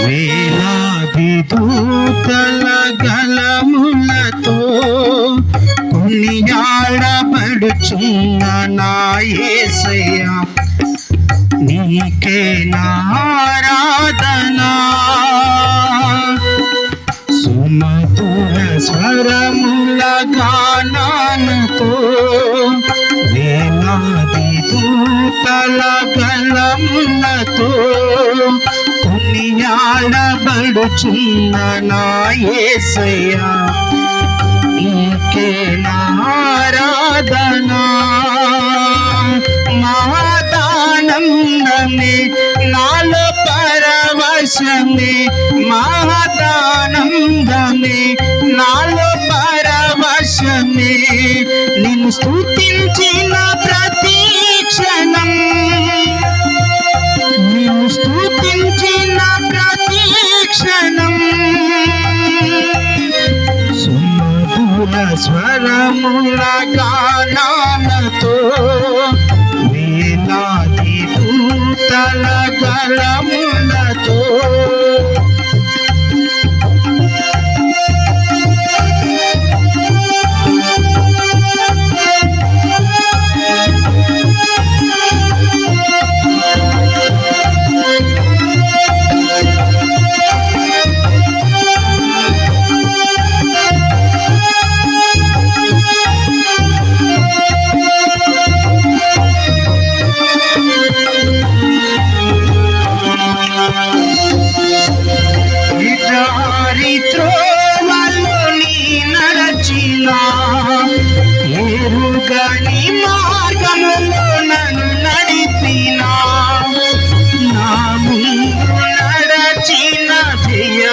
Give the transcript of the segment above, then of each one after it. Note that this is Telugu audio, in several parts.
వేలాది దూతల గలములతో కొనియాడబడుచున్న నా నీకే నారా కొనియాడబడుచున్న నా యేసయ్యా నీకే నారాధనా. మహదానందమే నాలో పరవశమే మహదానందమే నాలో పరవశమే. నిన్ను స్థుతి క్షణం. సుమధుర స్వరముల గానాలతో వేలాది దూతల గలములతో ఎరుగని మార్గములో నన్ను నడిపిన. నా ముందు నడచిన జయ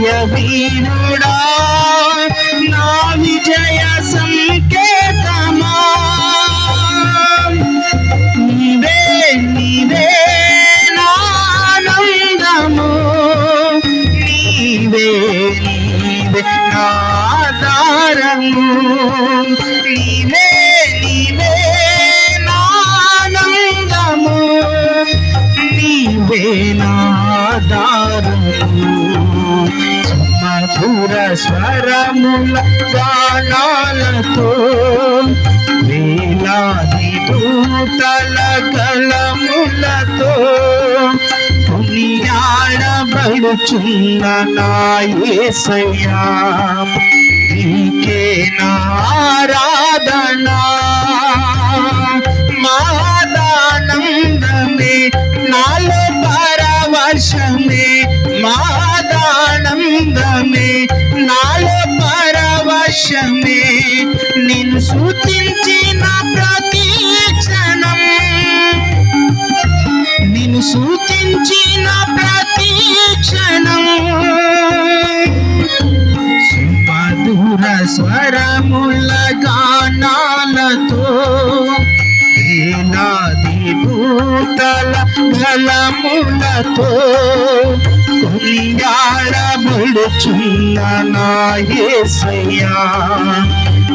జయ వీరుడా నా విజయ సంకేతమా? నీవే నీవే నానందము. నీవే నీవే నాదారము నీవే నీవే నానందము. నీవే నా నాదారము మధుర స్వరముల గానాలతో వేలాది దూతల కలములతో కొనియాడబడుచున్న నా యేసయ్యా. నీకే నారాధనా మాదానందమే నాలో పరవశమే మాదానందమే నాలో పరవశమే నిన్ను సూచించిన ప్రతి క్షణం. నిన్ను సూచించిన ప్రతి క్షణం. గలములతో కొనియాడబడుచున్న నా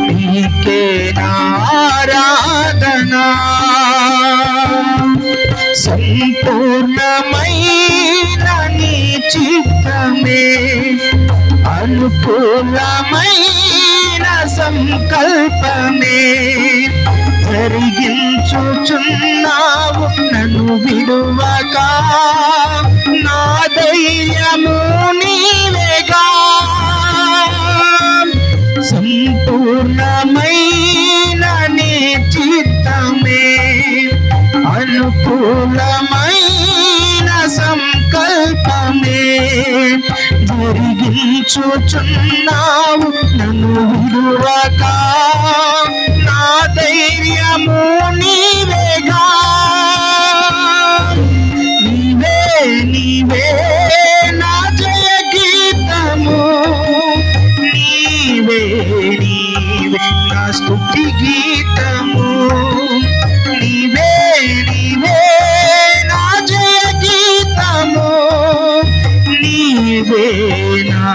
నీకే నారాధనా సంపూర్ణమైన నీ చిత్తమే అనుకూలమైన సంకల్పమే. జరిగించుచున్నావు నన్ను విడువక. నా ధైర్యము నీవేగా. సంపూర్ణ జరిగించుచున్నావు నన్ను విడువక. నా ధైర్యము నీవేగా. నీవే నీవే. నీవే నా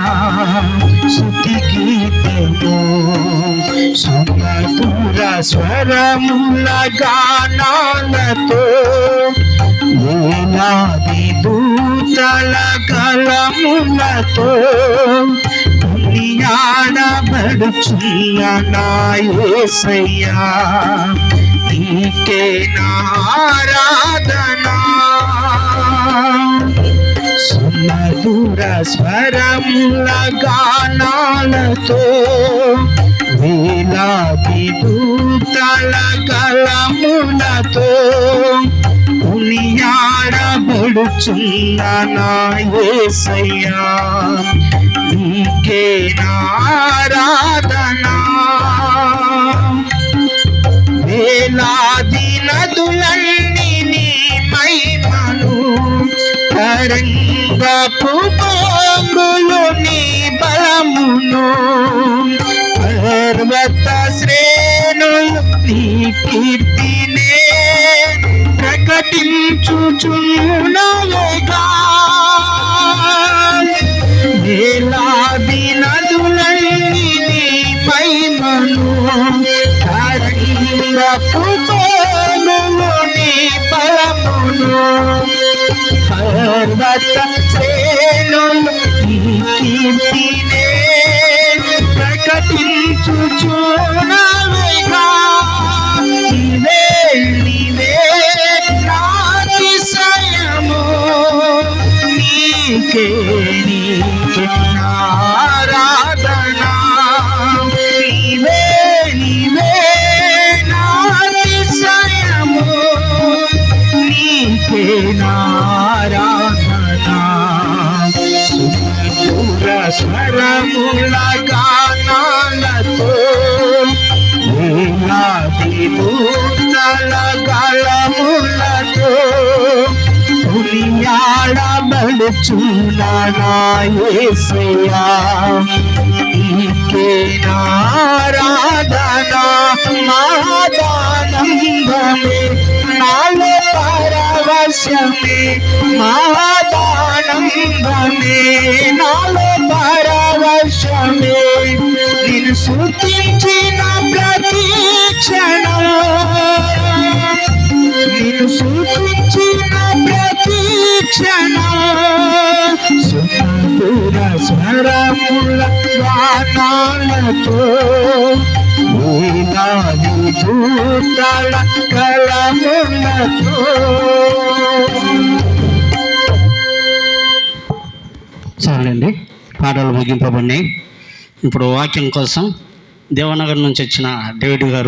స్తుతి గీతము సుమధుర స్వరముల గానాలతో వేలాది దూతల కలములతో కొనియాడబడుచున్న నా యేసయ్యా నీకే నారాధనా సుమధుర స్వరముల గానాలతో వేలాది దూతల కలములతో ఉనియాడబడుచున్న నా యేసయ్యా నీకే నారాధనా. వేలాది నదులన్నీ తరంగపు పోగులు బలమును. పర్వత శ్రేణులు నీ కీర్తినే ప్రకటించుచున్నవేగా. పర్వత ఉనియాడబడుచున్న నా యేసయ్యా నీకే నారాధనా మాదానందమే నాలో పరవశమే మాదానందమే నాలో పరవశమే నిన్ను సూచించిన ప్రతి క్షణం నిన్ను సూచించిన ప్రతి క్షణం సుమధుర స్వరముల గానాలతో వేలాది దూతల కలములతో చాలండి పాటలు ముగింపబడినాయి. ఇప్పుడు వాక్యం కోసం దేవనగర్ నుంచి వచ్చిన డేవిడ్ గారు